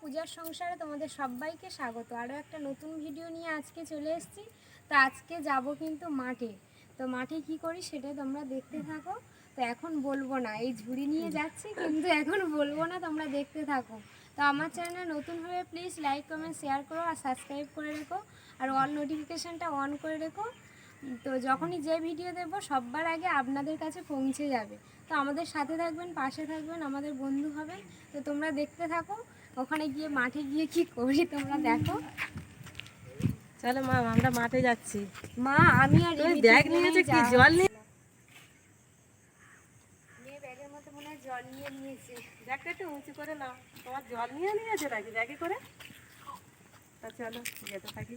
পূজার সংসারে তোমাদের সবাইকে স্বাগত। আরও একটা নতুন ভিডিও নিয়ে আজকে চলে এসেছি। তো আজকে যাব কিন্তু মাঠে। তো মাঠে কি করি সেটা তোমরা দেখতে থাকো। তো এখন বলব না, এই ঝুড়ি নিয়ে যাচ্ছি, কিন্তু এখন বলব না, তোমরা দেখতে থাকো। তো আমার চ্যানেল নতুন হলে প্লিজ লাইক কমেন্ট শেয়ার করো আর সাবস্ক্রাইব করে রেখো। আর অল নোটিফিকেশানটা অন করে রেখো। তো যখনই যে ভিডিও দেবো সবার আগে আপনাদের কাছে পৌঁছে যাবে। তো আমাদের সাথে থাকবেন, পাশে থাকবেন, আমাদের বন্ধু হবে তো তোমরা দেখতে থাকো। ওখানে গিয়ে মাঠে গিয়ে কি করি তোমরা দেখো। চলো মা আমরা মাঠে যাচ্ছি। মা আমি আর এই ব্যাগ নিয়েছে কি? জল নিয়ে? জল নিয়ে নিয়েছে। ব্যাগটা একটু উঁচু করে নাও। তোমার জল নিয়ে নিয়েছে নাকি ব্যাগে করে? তা চলো যেতে থাকি।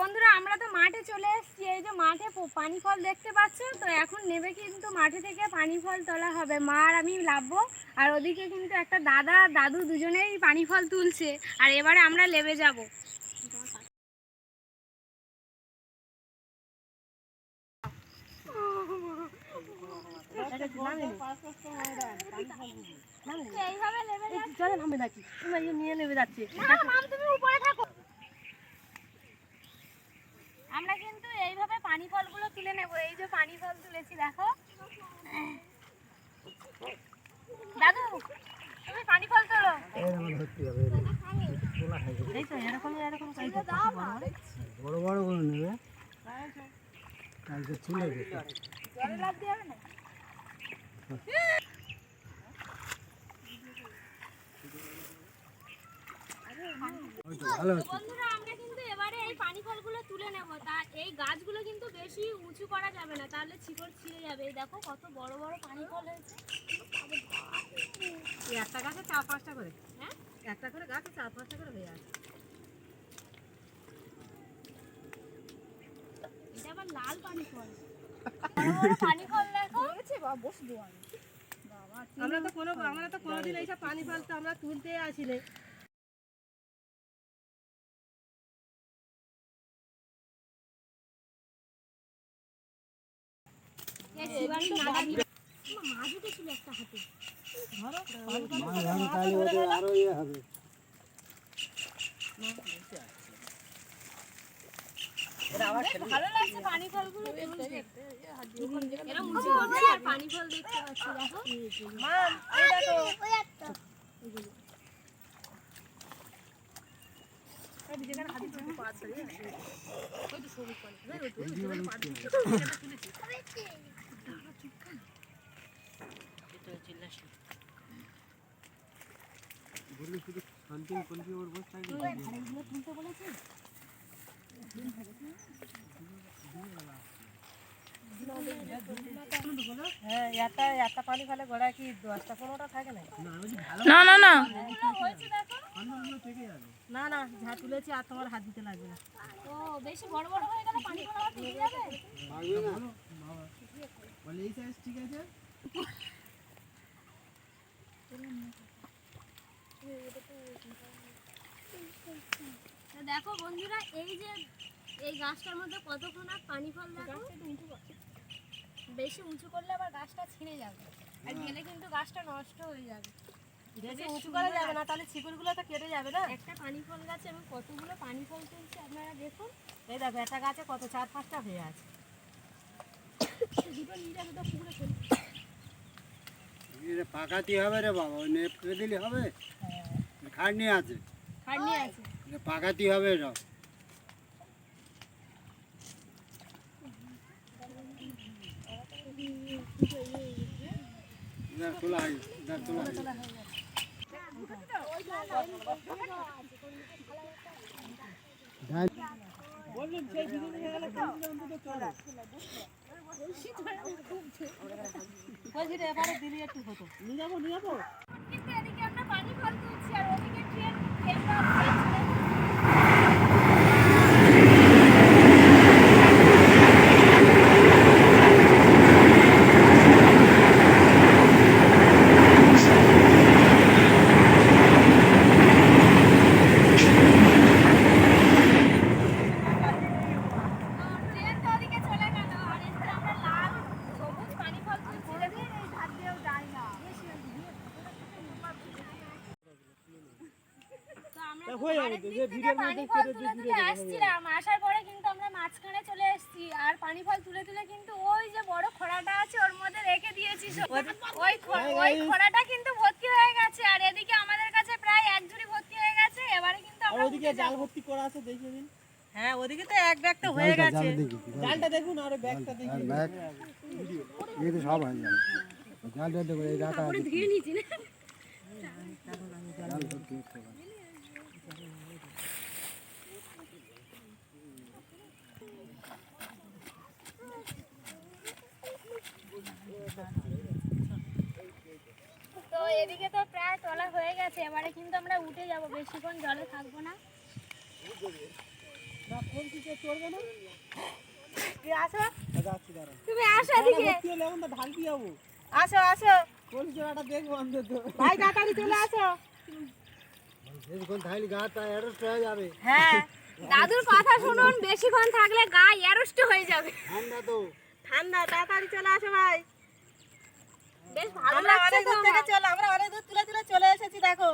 বন্ধুরা আমরা তো মাঠে চলে এসেছি। এই যে মাঠে পানি ফল দেখতে পাচ্ছ? তো এখন নেবে কিন্তু মাঠে থেকে পানি ফল তোলা হবে। মা আর আমি লাভবো আর ওদিকে কিন্তু একটা দাদা দাদু দুজনেই পানি ফল তুলছে। আর এবারে আমরা লেবে যাব। এইভাবে লেবে চলে নামবে নাকি? তুমি নিয়ে নেবে যাচ্ছি তুমি উপরে থাকো। আমরা কিন্তু এইভাবে পানি ফলগুলো তুলে নেব এই যে পানি ফল তুলেছি দেখো। দাদু তুমি পানি ফল তোলো। এই তো এরকম এরকম বড় বড় করে নেবে। কালকে ভালো হচ্ছে। বন্ধুরা আমরা কিন্তু এবারে এই পানি ফলগুলো তুলে নেব। তা এই গাছগুলো কিন্তু বেশি উঁচু করা যাবে না তাহলে শিকড় ছিঁড়ে যাবে। এই দেখো কত বড় বড় পানি ফল হয়েছে। একটা গাছে চার পাঁচটা করে। হ্যাঁ? একটা করে গাছে চার পাঁচটা করে হয়ে আছে। এটা আবার লাল পানি ফল। পানি ফল দেখো। আমরা তো কোনো আমরা তো কোনোদিন এইসব পানি ফল তো আমরা তুলতে আসিলে ভালো লাগছে পানি ফলগুলো আর পানি ফল দেখতে পাচ্ছি দেখো মাম এই দেখো এই যেখানে হাতি চুপি পাত ধরে আছে। ওই তো সবুজ পানি। ওই তো, ওই তো, যেখানে পাত ধরে আছে, সেখানে তুলেছি। এটা চিল্লাস না। বললি শুধু শান্তি করবি ওর বস থাকবি হ্যাঁ একটা একটা পানি ফেলে গোড়ায় কি দশটা পনেরোটা থাকে না না না। না না না যা তুলেছি আর তোমার হাত দিতে লাগবে না। ও বেশি বড় বড় হয়ে গেলে পানি ফল আবার থেকে যাবে? থাকবে না বলে এই সাইজ ঠিক আছে? দেখো বন্ধুরা এই যে এই গাছটার মধ্যে কতক্ষণ পানি ফল দেখো? বেশি উঁচু করলে আবার গাছটা ছিঁড়ে যাবে। আর গেলে কিন্তু গাছটা নষ্ট হয়ে যাবে। বেশি উঁচু করা যাবে না তাহলে শিকড়গুলো তো কেটে যাবে না। একটা পানি ফল গাছে আমি কতগুলো পানি ফল তুলছি আপনারা দেখুন। এই দেখো একটা গাছে কত চার পাঁচটা হয়ে আছে। দুটো নিয়ে যাবে তো পুকুরে পাকাতি হবে রে বাবা ওই নেপ দিলে হবে। খাটনি আছে। খাটনি আছে। এটা পাকাতি হবে এটা। হয় দিলি একটু হতো। নিয়ে যাব নিয়ে যাব? কিন্তু এদিকে আমরা পানি ফল তুলছি আর ওদিকে ট্রেন ট্রেন ট্রেন তো ওদিকে চলে গেল আর এদিকে আমরা লাল সবুজ পানি ফল তুলছি দেখুন হয়ে যাবে তো, যে আরেকদিক থেকে ভিড়ের পানি মধ্যে ফল কেটে তুলে দিয়ে তুলে ঘুরে যাবে। আসছিলাম আসার পরে কিন্তু আমরা মাঝখানে চলে এসেছি আর পানি ফল তুলে তুলে কিন্তু ওই যে বড় খোড়াটা আছে ওর মধ্যে রেখে দিয়েছি সব। ওই ওই খোড়াটা কিন্তু ভর্তি হয়ে গেছে আর এদিকে আমাদের কাছে প্রায় এক ঝুড়ি ভর্তি হয়ে গেছে এবারে কিন্তু আমরা ওদিকে জাল ভর্তি করা আছে দেখে নিন। হ্যাঁ ওদিকে তো এক ব্যাগ তো হয়ে জালটা গেছে জালটা। দেখুন আর ব্যাগটা দেখি আর ব্যাগ? এই তো সব হয়ে যাবে জালটা দেখো এই রাখা আছে। ধুয়ে নিয়েছি না জাল ভর্তি করতে হবে। তো এদিকে তো প্রায় তোলা হয়ে গেছে এবারে কিন্তু আমরা উঠে যাব। বেশিক্ষণ জলে থাকব না। তুমি আসো এদিকে। আসো আসো। ভাই তাড়াতাড়ি চলে আসো। হয়ে যাবে। হ্যাঁ দাদুর কথা শুনুন বেশিক্ষণ থাকলে গা এরষ্ট হয়ে যাবে। ঠান্ডা তো। ঠান্ডা তাড়াতাড়ি চলে আসো ভাই। বেশ ভালো আমরা লাগছে অনেক তো দূর থেকে চলে আমরা অনেক দূর তুলে এসেছি দেখো।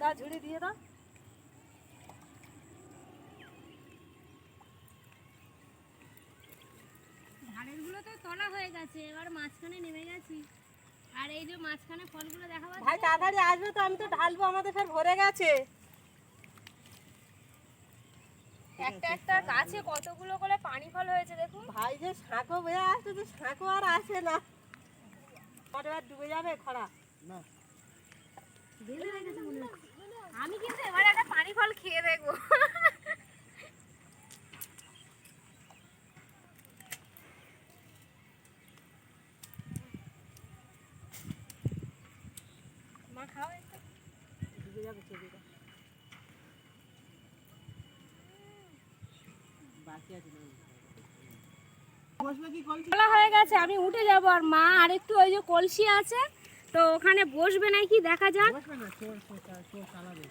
দাও ঝুড়ি দিয়ে দাও ধারেরগুলো তো তোলা হয়ে গেছে এবার মাঝখানে নেমে গেছি। আর এই যে মাঝখানে ফলগুলো দেখা ভাই তাড়াতাড়ি আসবে তো আমি তো ঢালবো আমাদের ফের ভরে গেছে। একটা একটা গাছে কতগুলো করে পানি ফল হয়েছে দেখুন। ভাই যে শাঁখো বেয়ে আসছে তো শাঁখো আর আসে না। পরে ডুবে যাবে খরা? আমি কিন্তু এবার একটা পানি ফল খেয়ে দেখব মা খাও একটু ডুবে যাবে ছবিটা কি তোলা হয়ে গেছে, আমি উঠে যাব আর মা আর একটু ওই যে কলসি আছে, তো ওখানে বসবে দেখা যাক। না চোর চোর চালাবে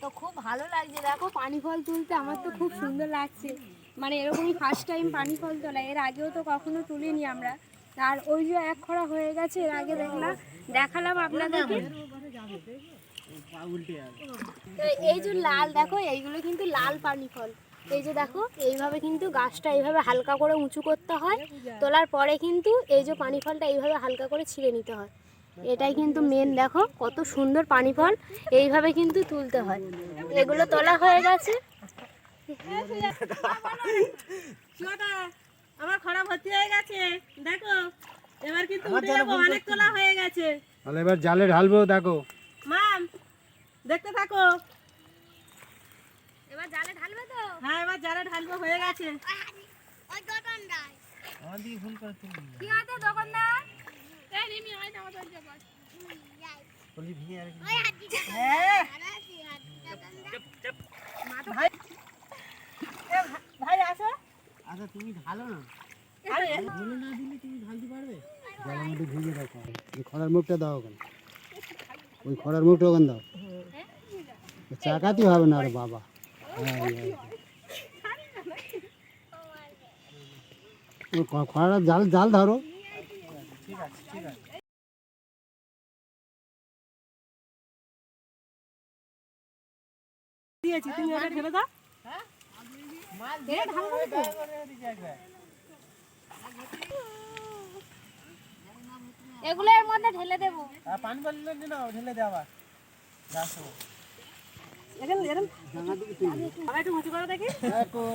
তো খুব ভালো লাগছে, দেখো পানি ফল তুলতে, আমার তো খুব সুন্দর লাগছে। মানে এরকমই ফার্স্ট টাইম পানি ফল তোলা, এর আগেও তো কখনো তুলিনি আমরা। আর ওই যে এক খরা হয়ে গেছে, এর আগে দেখলাম, দেখালাম আপনাদেরকে। এই যে লাল দেখো এইগুলো কিন্তু লাল পানি ফল এই যে দেখো এইভাবে কিন্তু গাছটা এইভাবে হালকা করে উঁচু করতে হয়। তোলার পরে কিন্তু এই যে পানি ফলটা এইভাবে হালকা করে ছিঁড়ে নিতে হয়। এটাই কিন্তু মেন দেখো কত সুন্দর পানি ফল এইভাবে কিন্তু তুলতে হয়। এগুলো তোলা হয়ে গেছে। আমার খরা ভর্তি হয়ে গেছে। দেখো এবার কিন্তু অনেক তোলা হয়ে গেছে। তাহলে এবার জালে ঢালবো দেখো। দেখতে থাকো। এবার জালে ঢালবে তো? হ্যাঁ এবার যারা ঢালবো হয়ে গেছে। আমার দিকে ভুল করে তুলবি কি আছে দোকানদার? এই রিমি হয় না আমাদের জন্য কলসি ভেঙে আর হ্যাঁ। ভাই এ ভা- ভাই আসো। আচ্ছা তুমি ঢালো না? আরে বলে না দিলে তুমি ঢালতে পারবে? জলের মধ্যে ভিজে রাখো ওই খরার মুখটা দাও ওখানে। ওই খরার মুখটা ওখানে দাও। চাকাতে হবে না রে বাবা। ওই খ- খরার জাল জাল ধরো ঠিক আছে ঠিক আছে দিয়েছি তুমি ওটা ঢেলে দাও এগুলো এর মধ্যে ঢেলে দেবো। আর পানি বললে না ঢেলে দেওয়া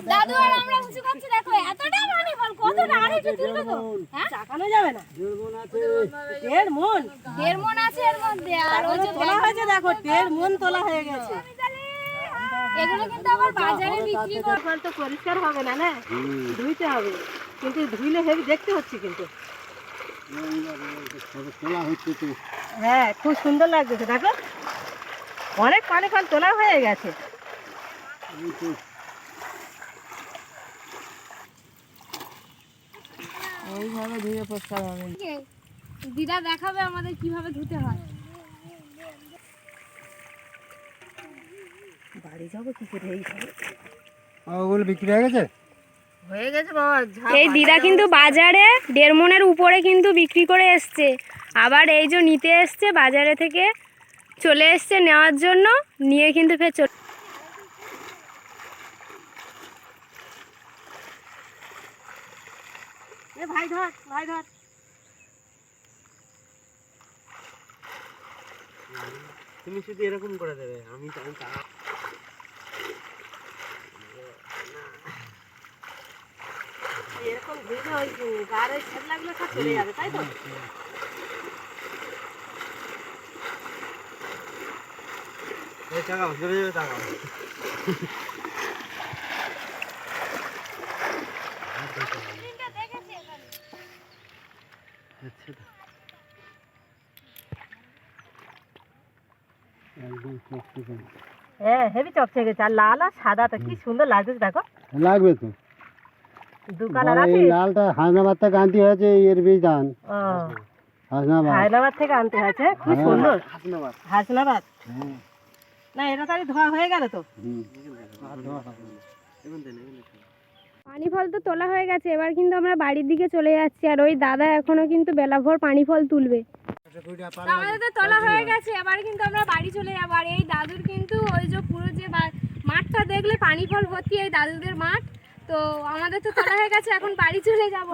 দাদু আর আমরা উঁচু করছি দেখো এতটা পানি ফল কতটা আর একটু তুলবে তো। হ্যাঁ? চাকানো যাবে না। দেড় মন দেড় মন। আছে এর মধ্যে আর ওই যে তোলা হয়েছে দেখো দেড় মন তোলা হয়ে গেছে। এগুলো কিন্তু আবার বাজারে বিক্রি করে তো পরিষ্কার হবে না না? ধুইতে হবে। কিন্তু ধুইলে হেভি দেখতে হচ্ছে কিন্তু। হ্যাঁ খুব সুন্দর লাগছে দেখো। অনেক পানি ফল তোলা হয়ে গেছে। এই ধুয়ে পরিষ্কার হবে। দিদা দেখাবে আমাদের কীভাবে ধুতে হয়। বাড়ি যাব কি করে ওগুলো বিক্রি হয়ে গেছে? হয়ে গেছে বাবা এই দিদা কিন্তু বাজারে দেড় মনের উপরে কিন্তু বিক্রি করে এসছে। আবার এই যে নিতে এসছে বাজারে থেকে চলে এসছে নেওয়ার জন্য নিয়ে কিন্তু ফের চলে ভাই ধর ভাই ধর। তুমি শুধু এরকম করে দেবে আমি এরকম ধুইলে ওই গাড়ি ছেদলাগুলো সব চলে যাবে তাই তো? টাকাও টাকাও হ্যাঁ হেভি চকচকে গেছে আর লাল আর সাদাটা কি সুন্দর লাগছে দেখো। লাগবে তো। লালটা হাসনাবাদ থেকে আনতে হয়েছে এর বীজ ধান। হায়দ্রাবাদ। থেকে আনতে হয়েছে খুব। সুন্দর। হাসনাবাদ হাসনাবাদ। না এটা তাহলে ধোয়া হয়ে গেল তো। পানি ফল তো তোলা হয়ে গেছে এবার কিন্তু আমরা বাড়ির দিকে চলে যাচ্ছি আর ওই দাদা এখনও কিন্তু বেলাভর পানি ফল তুলবে। তো আমাদের তো তোলা হয়ে গেছে এবার কিন্তু আমরা বাড়ি চলে যাব আর এই দাদুর কিন্তু ওই যে পুরো যে বা- মাঠটা দেখলে পানি ফল ভর্তি এই দাদুদের মাঠ। তো আমাদের তো তোলা হয়ে গেছে এখন বাড়ি চলে যাব।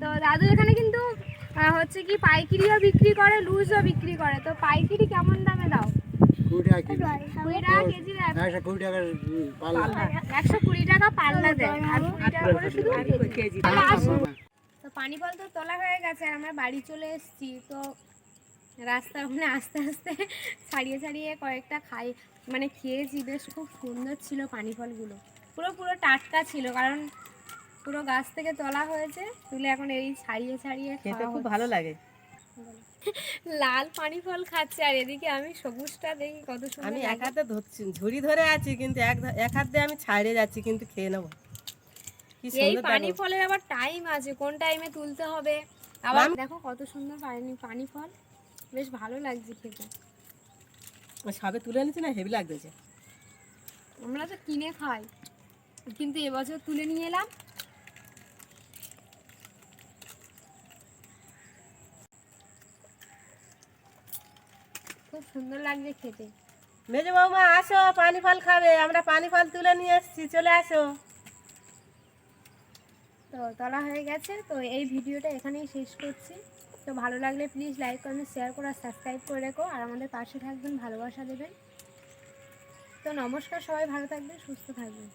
তো দাদু এখানে কিন্তু হচ্ছে কি পাইকিরিও বিক্রি করে লুজও বিক্রি করে। তো পাইকিরি কেমন দামে দাও? কুড়ি টাকা কেজি। কুড়ি টাকা কেজি একশো কুড়ি টাকার উম, পাল্লা একশো কুড়ি টাকা পাল্লা দেয়। আর কুড়ি টাকা করে শুধু কেজি। তো পানি ফল তো তোলা হয়ে গেছে আর আমরা বাড়ি চলে এসেছি। তো রাস্তা ওখানে আস্তে আস্তে ছাড়িয়ে ছাড়িয়ে কয়েকটা খাই মানে খেয়েছি। বেশ খুব সুন্দর ছিল পানি ফলগুলো পুরো পুরো টাটকা ছিল কারণ পুরো গাছ থেকে তোলা হয়েছে। তুলে এখন এই ছাড়িয়ে ছাড়িয়ে খেতে খুব ভালো লাগে। লাল পানি ফল খাচ্ছে আর এদিকে আমি সবুজটা দেখি কত সুন্দর আমি এক হাতে ধরছি ঝুড়ি ধরে আছি কিন্তু এক এক হাত দিয়ে আমি ছাড়িয়ে যাচ্ছি কিন্তু খেয়ে নেব। এই পানি ফলের আবার টাইম আছে কোন টাইমে তুলতে হবে? আবার দেখো কত সুন্দর পানি পানি ফল। বেশ ভালো লাগছে খেতে। সবে তুলে নিচ্ছি না হেভি লাগতেছে আমরা তো কিনে খাই। কিন্তু এবছর তুলে নিয়ে এলাম। খুব সুন্দর লাগছে খেতে। মেজো বৌমা, আসো, পানি ফল খাবে। আমরা পানি ফল তুলে নিয়ে এসেছি, চলে আসো। তো তোলা হয়ে গেছে, তো এই ভিডিওটা এখানেই শেষ করছি। তো ভালো লাগলে প্লিজ লাইক কমেন্ট শেয়ার করে, আর সাবস্ক্রাইব করে রেখো, আর আমাদের পাশে থাকবেন, ভালোবাসা দেবেন। তো নমস্কার সবাই, ভালো থাকবেন, সুস্থ থাকবেন।